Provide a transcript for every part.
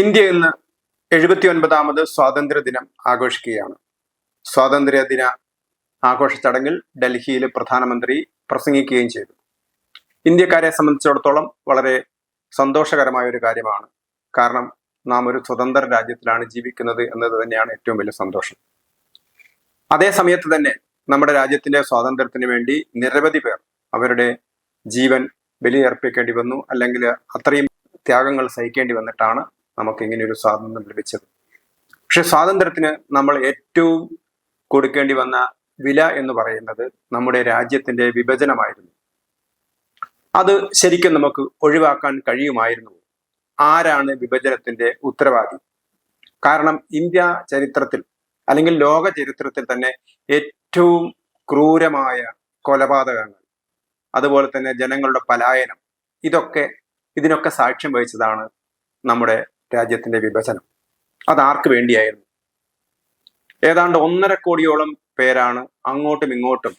India ഇന്ന് എഴുപത്തി ഒൻപതാമത് സ്വാതന്ത്ര്യ ദിനം ആഘോഷിക്കുകയാണ്. സ്വാതന്ത്ര്യ ദിന ആഘോഷ ചടങ്ങിൽ ഡൽഹിയിൽ പ്രധാനമന്ത്രി പ്രസംഗിക്കുകയും ചെയ്തു. ഇന്ത്യക്കാരെ സംബന്ധിച്ചിടത്തോളം വളരെ സന്തോഷകരമായ ഒരു കാര്യമാണ്. കാരണം നാം ഒരു സ്വതന്ത്ര രാജ്യത്തിലാണ് ജീവിക്കുന്നത് എന്നത് തന്നെയാണ് ഏറ്റവും വലിയ സന്തോഷം. അതേ സമയത്ത് തന്നെ നമ്മുടെ രാജ്യത്തിന്റെ സ്വാതന്ത്ര്യത്തിന് വേണ്ടി നിരവധി പേർ അവരുടെ ജീവൻ ബലിയർപ്പിക്കേണ്ടി വന്നു. അല്ലെങ്കിൽ അത്രയും ത്യാഗങ്ങൾ സഹിക്കേണ്ടി വന്നിട്ടാണ് നമുക്ക് ഇങ്ങനെ ഒരു സ്വാതന്ത്ര്യം ലഭിച്ചത്. പക്ഷെ സ്വാതന്ത്ര്യത്തിന് നമ്മൾ ഏറ്റവും കൊടുക്കേണ്ടി വന്ന വില എന്ന് പറയുന്നത് നമ്മുടെ രാജ്യത്തിന്റെ വിഭജനമായിരുന്നു. അത് ശരിക്കും നമുക്ക് ഒഴിവാക്കാൻ കഴിയുമായിരുന്നു. ആരാണ് വിഭജനത്തിന്റെ ഉത്തരവാദി? കാരണം ഇന്ത്യ ചരിത്രത്തിൽ അല്ലെങ്കിൽ ലോക ചരിത്രത്തിൽ തന്നെ ഏറ്റവും ക്രൂരമായ കൊലപാതകങ്ങൾ അതുപോലെ തന്നെ ജനങ്ങളുടെ പലായനം ഇതൊക്കെ ഇതിനൊക്കെ സാക്ഷ്യം വഹിച്ചതാണ് നമ്മുടെ രാജ്യത്തിന്റെ വിഭജനം. അത് വേണ്ടിയായിരുന്നു? ഏതാണ്ട് ഒന്നര കോടിയോളം പേരാണ് അങ്ങോട്ടും ഇങ്ങോട്ടും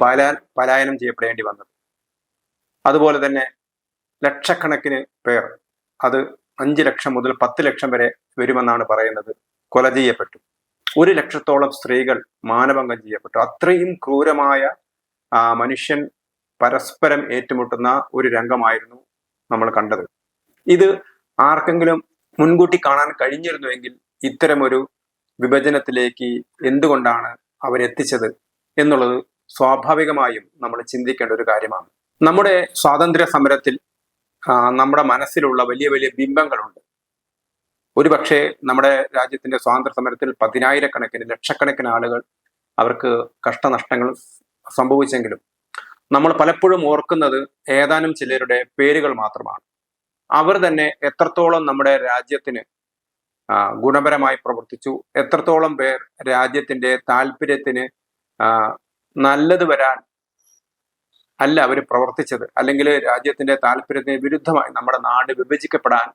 പല പലായനം ചെയ്യപ്പെടേണ്ടി വന്നത്. അതുപോലെ തന്നെ ലക്ഷക്കണക്കിന് പേർ അത് അഞ്ച് ലക്ഷം മുതൽ പത്ത് ലക്ഷം വരെ വരുമെന്നാണ് പറയുന്നത് കൊല ചെയ്യപ്പെട്ടു. ഒരു ലക്ഷത്തോളം സ്ത്രീകൾ മാനഭംഗം ചെയ്യപ്പെട്ടു. അത്രയും ക്രൂരമായ മനുഷ്യൻ പരസ്പരം ഏറ്റുമുട്ടുന്ന ഒരു രംഗമായിരുന്നു നമ്മൾ കണ്ടത്. ഇത് ആർക്കെങ്കിലും മുൻകൂട്ടി കാണാൻ കഴിഞ്ഞിരുന്നുവെങ്കിൽ ഇത്തരമൊരു വിഭജനത്തിലേക്ക് എന്തുകൊണ്ടാണ് അവരെത്തിച്ചത് എന്നുള്ളത് സ്വാഭാവികമായും നമ്മൾ ചിന്തിക്കേണ്ട ഒരു കാര്യമാണ്. നമ്മുടെ സ്വാതന്ത്ര്യ സമരത്തിൽ നമ്മുടെ മനസ്സിലുള്ള വലിയ വലിയ ബിംബങ്ങളുണ്ട്. ഒരുപക്ഷെ നമ്മുടെ രാജ്യത്തിന്റെ സ്വാതന്ത്ര്യ സമരത്തിൽ പതിനായിരക്കണക്കിന് ലക്ഷക്കണക്കിന് ആളുകൾ അവർക്ക് കഷ്ടനഷ്ടങ്ങൾ സംഭവിച്ചെങ്കിലും നമ്മൾ പലപ്പോഴും ഓർക്കുന്നത് ഏതാനും ചിലരുടെ പേരുകൾ മാത്രമാണ്. അവർ തന്നെ എത്രത്തോളം നമ്മുടെ രാജ്യത്തിന് ഗുണപരമായി പ്രവർത്തിച്ചു എത്രത്തോളം പേർ രാജ്യത്തിന്റെ താല്പര്യത്തിന് നല്ലത് വരാൻ അല്ല അവർ പ്രവർത്തിച്ചത്. അല്ലെങ്കിൽ രാജ്യത്തിന്റെ താല്പര്യത്തിന് വിരുദ്ധമായി നമ്മുടെ നാട് വിഭജിക്കപ്പെടാൻ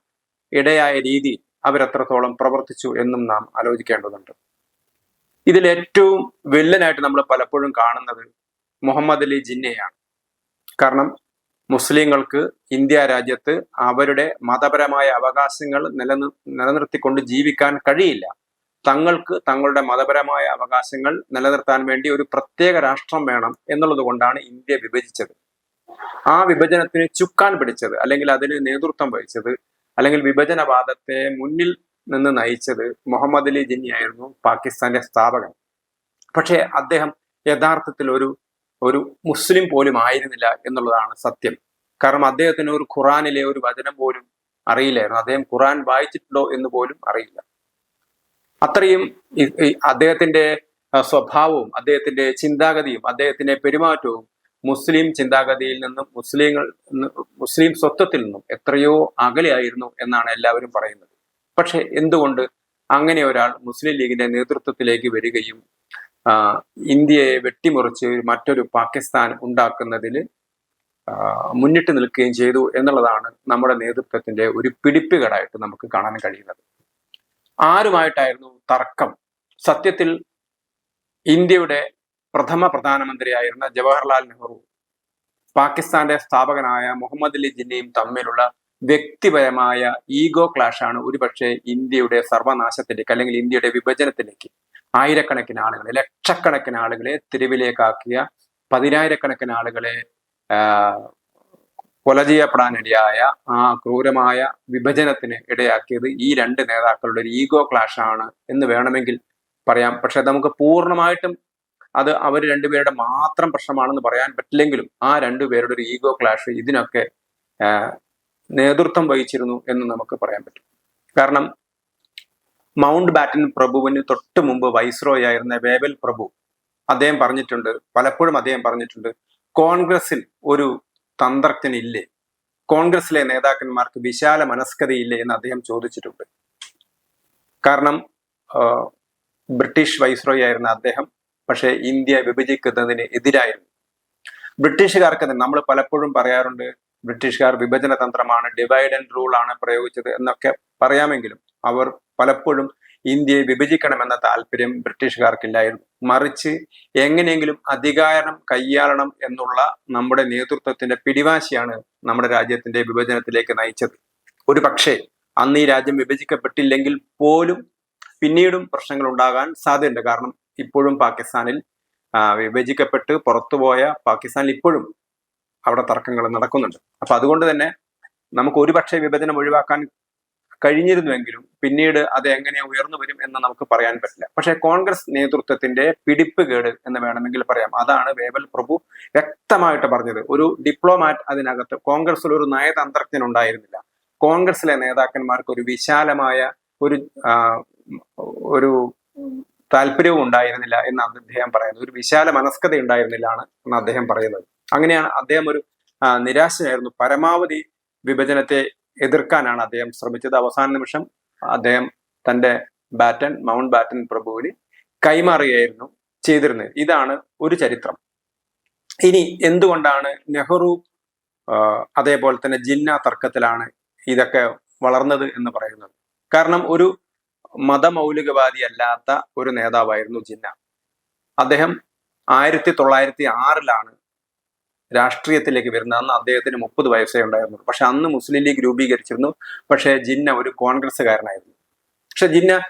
ഇടയായ രീതിയിൽ അവരെത്രത്തോളം പ്രവർത്തിച്ചു എന്നും നാം ആലോചിക്കേണ്ടതുണ്ട്. ഇതിൽ ഏറ്റവും വില്ലനായിട്ട് നമ്മൾ പലപ്പോഴും കാണുന്നത് മുഹമ്മദ് അലി ജിന്നയാണ്. കാരണം മുസ്ലിങ്ങൾക്ക് ഇന്ത്യ രാജ്യത്ത് അവരുടെ മതപരമായ അവകാശങ്ങൾ നിലനിർ നിലനിർത്തിക്കൊണ്ട് ജീവിക്കാൻ കഴിയില്ല. തങ്ങൾക്ക് തങ്ങളുടെ മതപരമായ അവകാശങ്ങൾ നിലനിർത്താൻ വേണ്ടി ഒരു പ്രത്യേക രാഷ്ട്രം വേണം എന്നുള്ളത് കൊണ്ടാണ് ഇന്ത്യ വിഭജിച്ചത്. ആ വിഭജനത്തിന് ചുക്കാൻ പിടിച്ചത് അല്ലെങ്കിൽ അതിന് നേതൃത്വം വഹിച്ചത് അല്ലെങ്കിൽ വിഭജനവാദത്തെ മുന്നിൽ നിന്ന് നയിച്ചത് മുഹമ്മദ് അലി ജിന്നിയായിരുന്നു പാകിസ്ഥാന്റെ സ്ഥാപകൻ. പക്ഷേ അദ്ദേഹം യഥാർത്ഥത്തിൽ ഒരു ഒരു മുസ്ലിം പോലും ആയിരുന്നില്ല എന്നുള്ളതാണ് സത്യം. കാരണം അദ്ദേഹത്തിന് ഒരു ഖുറാനിലെ ഒരു വചനം പോലും അറിയില്ലായിരുന്നു. അദ്ദേഹം ഖുറാൻ വായിച്ചിട്ടുണ്ടോ എന്ന് പോലും അറിയില്ല. അത്രയും അദ്ദേഹത്തിന്റെ സ്വഭാവവും അദ്ദേഹത്തിന്റെ ചിന്താഗതിയും അദ്ദേഹത്തിന്റെ പെരുമാറ്റവും മുസ്ലിം ചിന്താഗതിയിൽ നിന്നും മുസ്ലിങ്ങൾ മുസ്ലിം സ്വത്വത്തിൽ നിന്നും എത്രയോ അകലെയായിരുന്നു എന്നാണ് എല്ലാവരും പറയുന്നത്. പക്ഷെ എന്തുകൊണ്ട് അങ്ങനെ ഒരാൾ മുസ്ലിം ലീഗിന്റെ നേതൃത്വത്തിലേക്ക് വരികയും ഇന്ത്യയെ വെട്ടിമുറിച്ച് മറ്റൊരു പാകിസ്ഥാൻ ഉണ്ടാക്കുന്നതിൽ മുന്നിട്ട് നിൽക്കുകയും ചെയ്തു എന്നുള്ളതാണ് നമ്മുടെ നേതൃത്വത്തിന്റെ ഒരു പിടിപ്പുകേടായിട്ട് നമുക്ക് കാണാൻ കഴിയുന്നത്. ആരുമായിട്ടായിരുന്നു തർക്കം? സത്യത്തിൽ ഇന്ത്യയുടെ പ്രഥമ പ്രധാനമന്ത്രിയായിരുന്ന ജവഹർലാൽ നെഹ്റു പാകിസ്ഥാന്റെ സ്ഥാപകനായ മുഹമ്മദ് അലി ജിന്നയും തമ്മിലുള്ള വ്യക്തിപരമായ ഈഗോ ക്ലാഷാണ് ഒരുപക്ഷെ ഇന്ത്യയുടെ സർവനാശത്തിലേക്ക് അല്ലെങ്കിൽ ഇന്ത്യയുടെ വിഭജനത്തിലേക്ക് ആയിരക്കണക്കിന് ആളുകളെ ലക്ഷക്കണക്കിന് ആളുകളെ തെരുവിലേക്കാക്കിയ പതിനായിരക്കണക്കിന് ആളുകളെ കൊല ചെയ്യപ്പെടാനിടയായ ആ ക്രൂരമായ വിഭജനത്തിന് ഇടയാക്കിയത് ഈ രണ്ട് നേതാക്കളുടെ ഒരു ഈഗോ ക്ലാഷ് ആണ് എന്ന് വേണമെങ്കിൽ പറയാം. പക്ഷെ നമുക്ക് പൂർണമായിട്ടും അത് അവർ രണ്ടുപേരുടെ മാത്രം പ്രശ്നമാണെന്ന് പറയാൻ പറ്റില്ലെങ്കിലും ആ രണ്ടുപേരുടെ ഒരു ഈഗോ ക്ലാഷ് ഇതിനൊക്കെ നേതൃത്വം വഹിച്ചിരുന്നു എന്ന് നമുക്ക് പറയാൻ പറ്റും. കാരണം മൗണ്ട് ബാറ്റൻ പ്രഭുവിന് തൊട്ട് മുമ്പ് വൈസ്രോയ് ആയിരുന്ന വേവൽ പ്രഭു അദ്ദേഹം പറഞ്ഞിട്ടുണ്ട് പലപ്പോഴും അദ്ദേഹം പറഞ്ഞിട്ടുണ്ട് കോൺഗ്രസിൽ ഒരു തന്ത്രജ്ഞനില്ലേ കോൺഗ്രസിലെ നേതാക്കന്മാർക്ക് വിശാല മനസ്കതയില്ലേ എന്ന് അദ്ദേഹം ചോദിച്ചിട്ടുണ്ട്. കാരണം ബ്രിട്ടീഷ് വൈസ്രോയ് ആയിരുന്ന അദ്ദേഹം പക്ഷേ ഇന്ത്യ വിഭജിക്കുന്നതിന് എതിരായിരുന്നു. ബ്രിട്ടീഷുകാർക്ക് നമ്മൾ പലപ്പോഴും പറയാറുണ്ട് ബ്രിട്ടീഷുകാർ വിഭജന തന്ത്രമാണ് ഡിവൈഡ് ആൻഡ് റൂൾ ആണ് പ്രയോഗിച്ചത് എന്നൊക്കെ പറയാമെങ്കിലും അവർ പലപ്പോഴും ഇന്ത്യയെ വിഭജിക്കണമെന്ന താല്പര്യം ബ്രിട്ടീഷുകാർക്കില്ലായിരുന്നു. മറിച്ച് എങ്ങനെയെങ്കിലും അധികാരം കൈയാളണം എന്നുള്ള നമ്മുടെ നേതൃത്വത്തിന്റെ പിടിവാശിയാണ് നമ്മുടെ രാജ്യത്തിന്റെ വിഭജനത്തിലേക്ക് നയിച്ചത്. ഒരു പക്ഷേ അന്ന് ഈ രാജ്യം വിഭജിക്കപ്പെട്ടില്ലെങ്കിൽ പോലും പിന്നീടും പ്രശ്നങ്ങൾ ഉണ്ടാകാൻ സാധ്യതയുണ്ട്. കാരണം ഇപ്പോഴും പാകിസ്ഥാനിൽ വിഭജിക്കപ്പെട്ട് പുറത്തുപോയ പാകിസ്ഥാനിൽ ഇപ്പോഴും അവിടെ തർക്കങ്ങൾ നടക്കുന്നുണ്ട്. അപ്പൊ അതുകൊണ്ട് തന്നെ നമുക്ക് ഒരുപക്ഷെ വിഭജനം ഒഴിവാക്കാൻ കഴിഞ്ഞിരുന്നുവെങ്കിലും പിന്നീട് അത് എങ്ങനെ ഉയർന്നു വരും എന്ന് നമുക്ക് പറയാൻ പറ്റില്ല. പക്ഷേ കോൺഗ്രസ് നേതൃത്വത്തിന്റെ പിടിപ്പ് കേട് എന്ന് വേണമെങ്കിൽ പറയാം. അതാണ് വേവൽ പ്രഭു വ്യക്തമായിട്ട് പറഞ്ഞത്. ഒരു ഡിപ്ലോമാറ്റ് അതിനകത്ത് കോൺഗ്രസിൽ ഒരു നയതന്ത്രജ്ഞൻ ഉണ്ടായിരുന്നില്ല കോൺഗ്രസിലെ നേതാക്കന്മാർക്ക് ഒരു വിശാലമായ ഒരു ഒരു താല്പര്യവും ഉണ്ടായിരുന്നില്ല എന്ന് അദ്ദേഹം പറയുന്നത്. ഒരു വിശാല മനസ്കത ഉണ്ടായിരുന്നില്ല എന്ന് അദ്ദേഹം പറയുന്നത്. അങ്ങനെയാണ് അദ്ദേഹം ഒരു നിരാശനായിരുന്നു. പരമാവധി വിഭജനത്തെ എതിർക്കാനാണ് അദ്ദേഹം ശ്രമിച്ചത്. അവസാന നിമിഷം അദ്ദേഹം തന്റെ ബാറ്റൻ മൗണ്ട് ബാറ്റൻ പ്രഭുവിന് കൈമാറുകയായിരുന്നു ചെയ്തിരുന്നത്. ഇതാണ് ഒരു ചരിത്രം. ഇനി എന്തുകൊണ്ടാണ് നെഹ്റു അതേപോലെ തന്നെ ജിന്ന തർക്കത്തിലാണ് ഇതൊക്കെ വളർന്നത് എന്ന് പറയുന്നത്? കാരണം ഒരു മതമൗലികവാദി അല്ലാത്ത ഒരു നേതാവായിരുന്നു ജിന്ന. അദ്ദേഹം ആയിരത്തി തൊള്ളായിരത്തി ആറിലാണ് രാഷ്ട്രീയത്തിലേക്ക് വരുന്ന അന്ന് അദ്ദേഹത്തിന് മുപ്പത് വയസ്സേ ഉണ്ടായിരുന്നുള്ളൂ. പക്ഷെ അന്ന് മുസ്ലിം ലീഗ് രൂപീകരിച്ചിരുന്നു. പക്ഷെ ജിന്ന ഒരു കോൺഗ്രസ്സുകാരനായിരുന്നു. പക്ഷെ ജിന്ന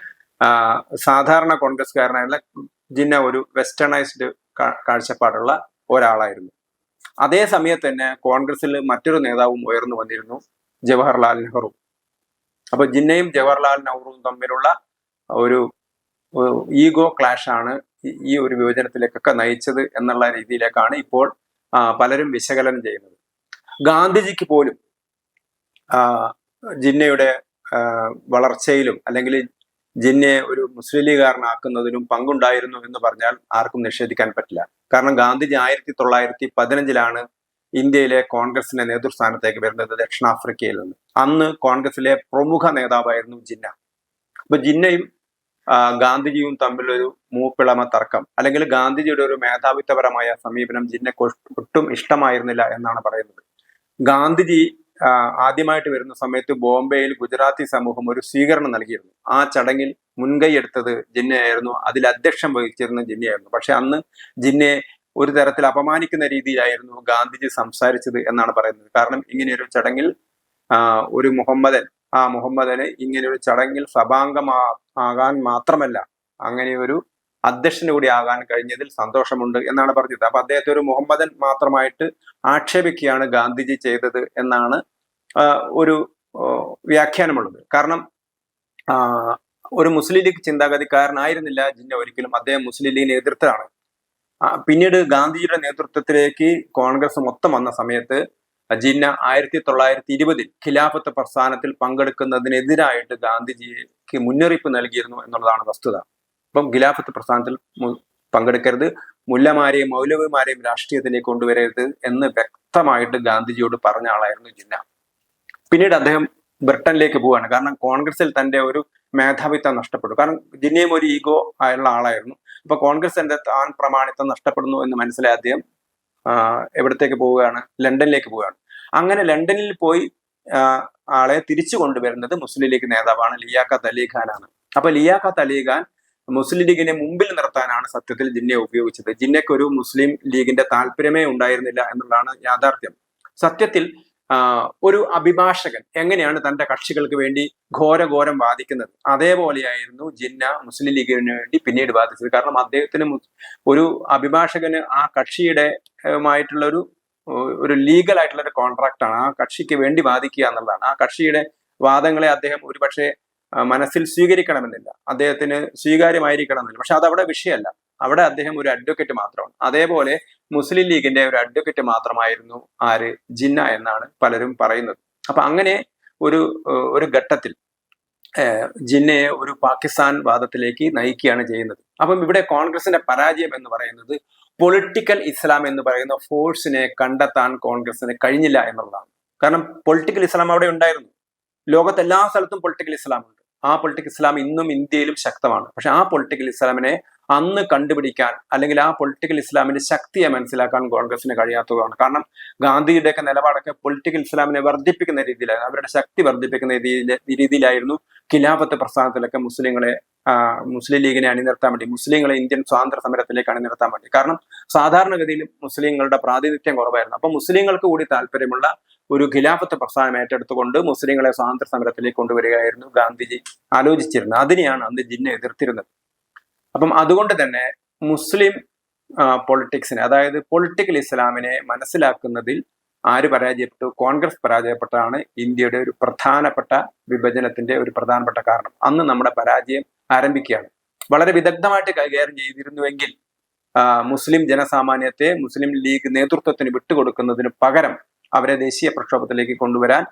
സാധാരണ കോൺഗ്രസ്സുകാരനായിരുന്ന ജിന്ന ഒരു വെസ്റ്റേണൈസ്ഡ് കാഴ്ചപ്പാടുള്ള ഒരാളായിരുന്നു. അതേ സമയത്ത് തന്നെ കോൺഗ്രസിൽ മറ്റൊരു നേതാവും ഉയർന്നു വന്നിരുന്നു ജവഹർലാൽ നെഹ്റു. അപ്പൊ ജിന്നയും ജവഹർലാൽ നെഹ്റുവും തമ്മിലുള്ള ഒരു ഈഗോ ക്ലാഷാണ് ഈ- ഒരു വിഭജനത്തിലേക്കൊക്കെ നയിച്ചത് എന്നുള്ള രീതിയിലേക്കാണ് ഇപ്പോൾ പലരും വിശകലനം ചെയ്യുന്നത്. ഗാന്ധിജിക്ക് പോലും ജിന്നയുടെ വളർച്ചയിലും അല്ലെങ്കിൽ ജിന്നയെ ഒരു മുസ്ലിം ലീഗുകാരനാക്കുന്നതിനും പങ്കുണ്ടായിരുന്നു എന്ന് പറഞ്ഞാൽ ആർക്കും നിഷേധിക്കാൻ പറ്റില്ല. കാരണം ഗാന്ധിജി ആയിരത്തി തൊള്ളായിരത്തി പതിനഞ്ചിലാണ് ഇന്ത്യയിലെ കോൺഗ്രസിന്റെ നേതൃസ്ഥാനത്തേക്ക് വരുന്നത് ദക്ഷിണാഫ്രിക്കയിൽ നിന്ന്. അന്ന് കോൺഗ്രസിലെ പ്രമുഖ നേതാവായിരുന്നു ജിന്ന. അപ്പൊ ജിന്നയും ഗാന്ധിജിയും തമ്മിലൊരു മൂപ്പിളമ തർക്കം. അല്ലെങ്കിൽ ഗാന്ധിജിയുടെ ഒരു മേധാവിത്വപരമായ സമീപനം ജിന്നക്ക് ഒട്ടും ഇഷ്ടമായിരുന്നില്ല എന്നാണ് പറയുന്നത്. ഗാന്ധിജി ആദ്യമായിട്ട് വരുന്ന സമയത്ത് ബോംബെയിൽ ഗുജറാത്തി സമൂഹം ഒരു സ്വീകരണം നൽകിയിരുന്നു. ആ ചടങ്ങിൽ മുൻകൈ ജിന്നയായിരുന്നു. അതിൽ അധ്യക്ഷം വഹിച്ചിരുന്ന ജിന്നയായിരുന്നു. പക്ഷെ അന്ന് ജിന്നയെ ഒരു തരത്തിൽ അപമാനിക്കുന്ന രീതിയിലായിരുന്നു ഗാന്ധിജി സംസാരിച്ചത് എന്നാണ് പറയുന്നത്. കാരണം ഇങ്ങനെയൊരു ചടങ്ങിൽ ഒരു മുഹമ്മദൻ ആ മുഹമ്മദന് ഇങ്ങനെയൊരു ചടങ്ങിൽ സഭാംഗമാ ആകാൻ മാത്രമല്ല അങ്ങനെ ഒരു അധ്യക്ഷന് കൂടി ആകാൻ കഴിഞ്ഞതിൽ സന്തോഷമുണ്ട് എന്നാണ് പറഞ്ഞത്. അപ്പൊ അദ്ദേഹത്തെ ഒരു മുഹമ്മദൻ മാത്രമായിട്ട് ആക്ഷേപിക്കുകയാണ് ഗാന്ധിജി ചെയ്തത് എന്നാണ് ഒരു വ്യാഖ്യാനമുള്ളത്. കാരണം ഒരു മുസ്ലിം ലീഗ് ചിന്താഗതിക്കാരനായിരുന്നില്ല ജിന്ന ഒരിക്കലും അദ്ദേഹം മുസ്ലിം ലീഗിനെ എതിർത്താണ്. പിന്നീട് ഗാന്ധിജിയുടെ നേതൃത്വത്തിലേക്ക് കോൺഗ്രസ് മൊത്തം വന്ന സമയത്ത് ജിന്ന ആയിരത്തി തൊള്ളായിരത്തി ഇരുപതിൽ ഖിലാഫത്ത് പ്രസ്ഥാനത്തിൽ പങ്കെടുക്കുന്നതിനെതിരായിട്ട് ഗാന്ധിജിക്ക് മുന്നറിയിപ്പ് നൽകിയിരുന്നു എന്നുള്ളതാണ് വസ്തുത. അപ്പം ഖിലാഫത്ത് പ്രസ്ഥാനത്തിൽ പങ്കെടുക്കരുത് മുല്ലമാരെയും മൗലവിമാരെയും രാഷ്ട്രീയത്തിലേക്ക് കൊണ്ടുവരരുത് എന്ന് വ്യക്തമായിട്ട് ഗാന്ധിജിയോട് പറഞ്ഞ ആളായിരുന്നു ജിന്ന. പിന്നീട് അദ്ദേഹം ബ്രിട്ടനിലേക്ക് പോവുകയാണ്. കാരണം കോൺഗ്രസിൽ തന്റെ ഒരു മേധാവിത്വം നഷ്ടപ്പെട്ടു. കാരണം ജിന്നയും ഒരു ഈഗോ ആയുള്ള ആളായിരുന്നു. അപ്പൊ കോൺഗ്രസ് എന്റെ താൻ പ്രമാണിത്വം നഷ്ടപ്പെടുന്നു എന്ന് മനസ്സിലായ അദ്ദേഹം എവിടത്തേക്ക് പോവുകയാണ്? ലണ്ടനിലേക്ക് പോവുകയാണ്. അങ്ങനെ ലണ്ടനിൽ പോയി ആളെ തിരിച്ചു കൊണ്ടുവരുന്നത് മുസ്ലിം ലീഗ് നേതാവാണ് ലിയാഖത്ത് അലി ഖാനാണ്. അപ്പൊ ലിയാഖത്ത് അലി ഖാൻ മുസ്ലിം ലീഗിനെ മുമ്പിൽ നിർത്താനാണ് സത്യത്തിൽ ജിന്നയെ ഉപയോഗിച്ചത്. ജിന്നയ്ക്ക് ഒരു മുസ്ലിം ലീഗിന്റെ താല്പര്യമേ ഉണ്ടായിരുന്നില്ല എന്നുള്ളതാണ് യാഥാർത്ഥ്യം. സത്യത്തിൽ ഒരു അഭിഭാഷകൻ എങ്ങനെയാണ് തന്റെ കക്ഷികൾക്ക് വേണ്ടി ഘോരഘോരം വാദിക്കുന്നത്? അതേപോലെയായിരുന്നു ജിന്ന മുസ്ലിം ലീഗിന് വേണ്ടി പിന്നീട് വാദിച്ചത്. കാരണം അദ്ദേഹത്തിന് ഒരു അഭിഭാഷകന് ആ കക്ഷിയുടെ മായിട്ടുള്ള ഒരു ഒരു ലീഗൽ ആയിട്ടുള്ള ഒരു കോൺട്രാക്ട് ആണ്. ആ കക്ഷിക്ക് വേണ്ടി വാദിക്കുക എന്നുള്ളതാണ്. ആ കക്ഷിയുടെ വാദങ്ങളെ അദ്ദേഹം ഒരുപക്ഷെ മനസ്സിൽ സ്വീകരിക്കണമെന്നില്ല. അദ്ദേഹത്തിന് സ്വീകാര്യമായിരിക്കണമെന്നില്ല. പക്ഷെ അതവിടെ വിഷയമല്ല. അവിടെ അദ്ദേഹം ഒരു അഡ്വക്കേറ്റ് മാത്രമാണ്. അതേപോലെ മുസ്ലിം ലീഗിന്റെ ഒരു അഡ്വക്കേറ്റ് മാത്രമായിരുന്നു ആര്? ജിന്ന എന്നാണ് പലരും പറയുന്നത്. അപ്പൊ അങ്ങനെ ഒരു ഒരു ഘട്ടത്തിൽ ജിന്നയെ ഒരു പാകിസ്ഥാൻ വാദത്തിലേക്ക് നയിക്കുകയാണ് ചെയ്യുന്നത്. അപ്പം ഇവിടെ കോൺഗ്രസിന്റെ പരാജയം എന്ന് പറയുന്നത് പൊളിറ്റിക്കൽ ഇസ്ലാം എന്ന് പറയുന്ന ഫോഴ്സിനെ കണ്ടെത്താൻ കോൺഗ്രസിന് കഴിഞ്ഞില്ല എന്നുള്ളതാണ്. കാരണം പൊളിറ്റിക്കൽ ഇസ്ലാം അവിടെ ഉണ്ടായിരുന്നു. ലോകത്ത് എല്ലാ സ്ഥലത്തും പൊളിറ്റിക്കൽ ഇസ്ലാം ഉണ്ട്. ആ പൊളിറ്റിക്കൽ ഇസ്ലാം ഇന്നും ഇന്ത്യയിലും ശക്തമാണ്. പക്ഷെ ആ പൊളിറ്റിക്കൽ ഇസ്ലാമിനെ അന്ന് കണ്ടുപിടിക്കാൻ അല്ലെങ്കിൽ ആ പൊളിറ്റിക്കൽ ഇസ്ലാമിന്റെ ശക്തിയെ മനസ്സിലാക്കാൻ കോൺഗ്രസിന് കഴിയാത്തതാണ് കാരണം ഗാന്ധിയുടെയൊക്കെ നിലപാടൊക്കെ പൊളിറ്റിക്കൽ ഇസ്ലാമിനെ വർദ്ധിപ്പിക്കുന്ന രീതിയിലായിരുന്നു. അവരുടെ ശക്തി വർദ്ധിപ്പിക്കുന്ന രീതിയിലായിരുന്നു ഖിലാഫത്ത് പ്രസ്ഥാനത്തിലൊക്കെ മുസ്ലിങ്ങളെ മുസ്ലിം ലീഗിനെ അണിനിർത്താൻ വേണ്ടി മുസ്ലിങ്ങളെ ഇന്ത്യൻ സ്വാതന്ത്ര്യ സമരത്തിലേക്ക് അണിനിർത്താൻ വേണ്ടി. കാരണം സാധാരണഗതിയിൽ മുസ്ലിങ്ങളുടെ പ്രാതിനിധ്യം കുറവായിരുന്നു. അപ്പൊ മുസ്ലിങ്ങൾക്ക് കൂടി താല്പര്യമുള്ള ഒരു ഖിലാഫത്ത് പ്രസ്ഥാനം ഏറ്റെടുത്തുകൊണ്ട് മുസ്ലിങ്ങളെ സ്വാതന്ത്ര്യ സമരത്തിലേക്ക് കൊണ്ടുവരികയായിരുന്നു ഗാന്ധിജി ആലോചിച്ചിരുന്നത്. അതിനെയാണ് അന്ന് ജിന്നെ എതിർത്തിരുന്നത്. അപ്പം അതുകൊണ്ട് തന്നെ മുസ്ലിം പൊളിറ്റിക്സിനെ അതായത് പൊളിറ്റിക്കൽ ഇസ്ലാമിനെ മനസ്സിലാക്കുന്നതിൽ ആര് പരാജയപ്പെട്ടു? കോൺഗ്രസ് പരാജയപ്പെട്ടാണ് ഇന്ത്യയുടെ ഒരു പ്രധാനപ്പെട്ട വിഭജനത്തിന്റെ ഒരു പ്രധാനപ്പെട്ട കാരണം. അന്ന് നമ്മുടെ പരാജയം ആരംഭിക്കുകയാണ്. വളരെ വിദഗ്ധമായിട്ട് കൈകാര്യം ചെയ്തിരുന്നുവെങ്കിൽ മുസ്ലിം ജനസാമാന്യത്തെ മുസ്ലിം ലീഗ് നേതൃത്വത്തിന് വിട്ടുകൊടുക്കുന്നതിന് പകരം അവരെ ദേശീയ പ്രക്ഷോഭത്തിലേക്ക് കൊണ്ടുവരാൻ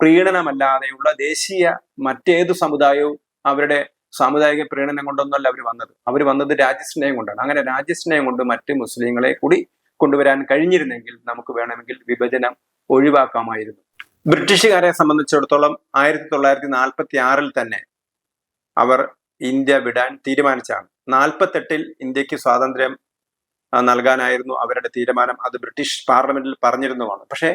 പ്രീണനമല്ലാതെയുള്ള ദേശീയ മറ്റേതു സമുദായവും അവരുടെ സാമുദായിക പ്രീണനം കൊണ്ടൊന്നുമല്ല അവർ വന്നത്. അവർ വന്നത് രാജ്യസ്നേഹം കൊണ്ടാണ്. അങ്ങനെ രാജ്യസ്നേഹം കൊണ്ട് മറ്റ് മുസ്ലിങ്ങളെ കൂടി കൊണ്ടുവരാൻ കഴിഞ്ഞിരുന്നെങ്കിൽ നമുക്ക് വേണമെങ്കിൽ വിഭജനം ഒഴിവാക്കാമായിരുന്നു. ബ്രിട്ടീഷുകാരെ സംബന്ധിച്ചിടത്തോളം ആയിരത്തി തൊള്ളായിരത്തി നാൽപ്പത്തി ആറിൽ തന്നെ അവർ ഇന്ത്യ വിടാൻ തീരുമാനിച്ചാണ്. നാൽപ്പത്തെട്ടിൽ ഇന്ത്യയ്ക്ക് സ്വാതന്ത്ര്യം നൽകാനായിരുന്നു അവരുടെ തീരുമാനം. അത് ബ്രിട്ടീഷ് പാർലമെന്റിൽ പറഞ്ഞിരുന്നതാണ്. പക്ഷേ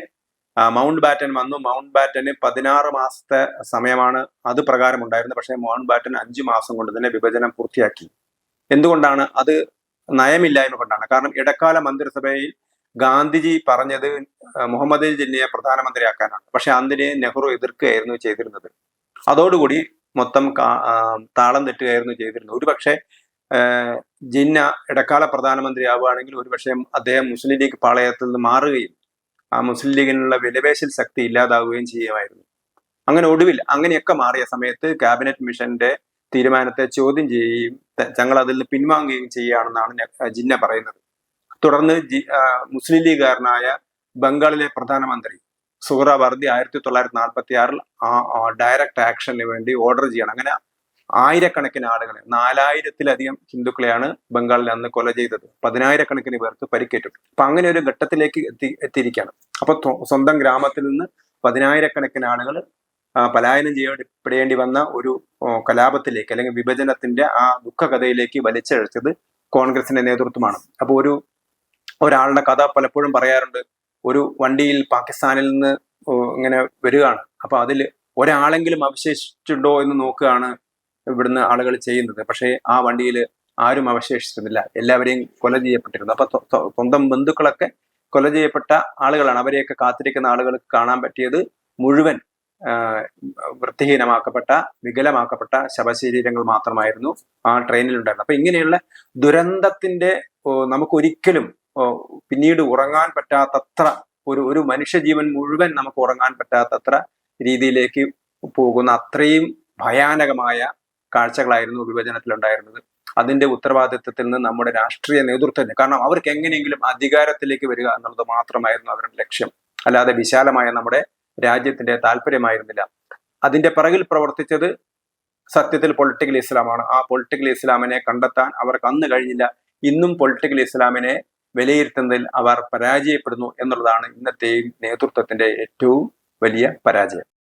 മൗണ്ട് ബാറ്റൻ വന്നു. മൗണ്ട് ബാറ്റന് പതിനാറ് മാസത്തെ സമയമാണ് അത് പ്രകാരം ഉണ്ടായിരുന്നത്. പക്ഷേ മൗണ്ട് ബാറ്റൻ അഞ്ചു മാസം കൊണ്ട് തന്നെ വിഭജനം പൂർത്തിയാക്കി. എന്തുകൊണ്ടാണ് അത് നയമില്ലായ്മ കൊണ്ടാണ്? കാരണം ഇടക്കാല മന്ത്രിസഭയിൽ ഗാന്ധിജി പറഞ്ഞത് മുഹമ്മദ് ജിന്നയെ പ്രധാനമന്ത്രിയാക്കാനാണ്. പക്ഷെ അന്നിനെ നെഹ്റു എതിർക്കുകയായിരുന്നു ചെയ്തിരുന്നത്. അതോടുകൂടി മൊത്തം താളം തെറ്റുകയായിരുന്നു ചെയ്തിരുന്നത്. ഒരുപക്ഷെ ജിന്ന ഇടക്കാല പ്രധാനമന്ത്രി ആവുകയാണെങ്കിൽ ഒരുപക്ഷെ അദ്ദേഹം മുസ്ലിം ലീഗ് പാളയത്തിൽ നിന്ന് മാറുകയും ആ മുസ്ലിം ലീഗിനുള്ള വിലപേശൽ ശക്തി ഇല്ലാതാവുകയും ചെയ്യുമായിരുന്നു. അങ്ങനെ ഒടുവിൽ അങ്ങനെയൊക്കെ മാറിയ സമയത്ത് ക്യാബിനറ്റ് മിഷന്റെ തീരുമാനത്തെ ചോദ്യം ചെയ്യുകയും ഞങ്ങൾ അതിൽ നിന്ന് പിൻവാങ്ങുകയും ചെയ്യുകയാണെന്നാണ് ജിന്ന പറയുന്നത്. തുടർന്ന് മുസ്ലിം ലീഗുകാരനായ ബംഗാളിലെ പ്രധാനമന്ത്രി സുഹ്റവർദി ആയിരത്തി തൊള്ളായിരത്തി നാൽപ്പത്തി ആറിൽ ഡയറക്റ്റ് ആക്ഷന് വേണ്ടി ഓർഡർ ചെയ്യണം. അങ്ങനെ ആയിരക്കണക്കിന് ആളുകളെ നാലായിരത്തിലധികം ഹിന്ദുക്കളെയാണ് ബംഗാളിൽ അന്ന് കൊല ചെയ്തത്. പതിനായിരക്കണക്കിന് പേർക്ക് പരിക്കേറ്റു. അപ്പൊ അങ്ങനെ ഒരു ഘട്ടത്തിലേക്ക് എത്തി എത്തിയിരിക്കുകയാണ് അപ്പൊ സ്വന്തം ഗ്രാമത്തിൽ നിന്ന് പതിനായിരക്കണക്കിന് ആളുകൾ പലായനം ചെയ്യപ്പെടേണ്ടി വന്ന ഒരു കലാപത്തിലേക്ക് അല്ലെങ്കിൽ വിഭജനത്തിന്റെ ആ ദുഃഖകഥയിലേക്ക് വലിച്ചഴച്ചത് കോൺഗ്രസിന്റെ നേതൃത്വമാണ്. അപ്പോൾ ഒരു ഒരാളുടെ കഥ പലപ്പോഴും പറയാറുണ്ട് ഒരു വണ്ടിയിൽ പാകിസ്ഥാനിൽ നിന്ന് ഇങ്ങനെ വരികയാണ്. അപ്പൊ അതിൽ ഒരാളെങ്കിലും അവശേഷിച്ചിട്ടുണ്ടോ എന്ന് നോക്കുകയാണ് ഇവിടുന്ന് ആളുകൾ ചെയ്യുന്നത്. പക്ഷേ ആ വണ്ടിയിൽ ആരും അവശേഷിച്ചിരുന്നില്ല. എല്ലാവരെയും കൊല ചെയ്യപ്പെട്ടിരുന്നു. അപ്പൊ സ്വന്തം ബന്ധുക്കളൊക്കെ കൊല ചെയ്യപ്പെട്ട ആളുകളാണ് അവരെയൊക്കെ കാത്തിരിക്കുന്ന ആളുകൾക്ക് കാണാൻ പറ്റിയത് മുഴുവൻ വൃത്തിഹീനമാക്കപ്പെട്ട വികലമാക്കപ്പെട്ട ശവശരീരങ്ങൾ മാത്രമായിരുന്നു ആ ട്രെയിനിൽ ഉണ്ടായിരുന്നത് അപ്പൊ ഇങ്ങനെയുള്ള ദുരന്തത്തിന്റെ നമുക്കൊരിക്കലും പിന്നീട് ഉറങ്ങാൻ പറ്റാത്തത്ര ഒരു ഒരു മനുഷ്യജീവൻ മുഴുവൻ നമുക്ക് ഉറങ്ങാൻ പറ്റാത്തത്ര രീതിയിലേക്ക് പോകുന്ന അത്രയും ഭയാനകമായ കാഴ്ചകളായിരുന്നു വിഭജനത്തിലുണ്ടായിരുന്നത്. അതിന്റെ ഉത്തരവാദിത്വത്തിൽ നിന്ന് നമ്മുടെ രാഷ്ട്രീയ നേതൃത്വത്തിന് കാരണം അവർക്ക് എങ്ങനെയെങ്കിലും അധികാരത്തിലേക്ക് വരിക എന്നുള്ളത് മാത്രമായിരുന്നു അവരുടെ ലക്ഷ്യം. അല്ലാതെ വിശാലമായ നമ്മുടെ രാജ്യത്തിന്റെ താല്പര്യമായിരുന്നില്ല. അതിന്റെ പിറകിൽ പ്രവർത്തിച്ചത് സത്യത്തിൽ പൊളിറ്റിക്കൽ ഇസ്ലാമാണ്. ആ പൊളിറ്റിക്കൽ ഇസ്ലാമിനെ കണ്ടെത്താൻ അവർക്ക് അന്ന് കഴിഞ്ഞില്ല. ഇന്നും പൊളിറ്റിക്കൽ ഇസ്ലാമിനെ വിലയിരുത്തുന്നതിൽ അവർ പരാജയപ്പെടുന്നു എന്നുള്ളതാണ് ഇന്നത്തെയും നേതൃത്വത്തിന്റെ ഏറ്റവും വലിയ പരാജയം.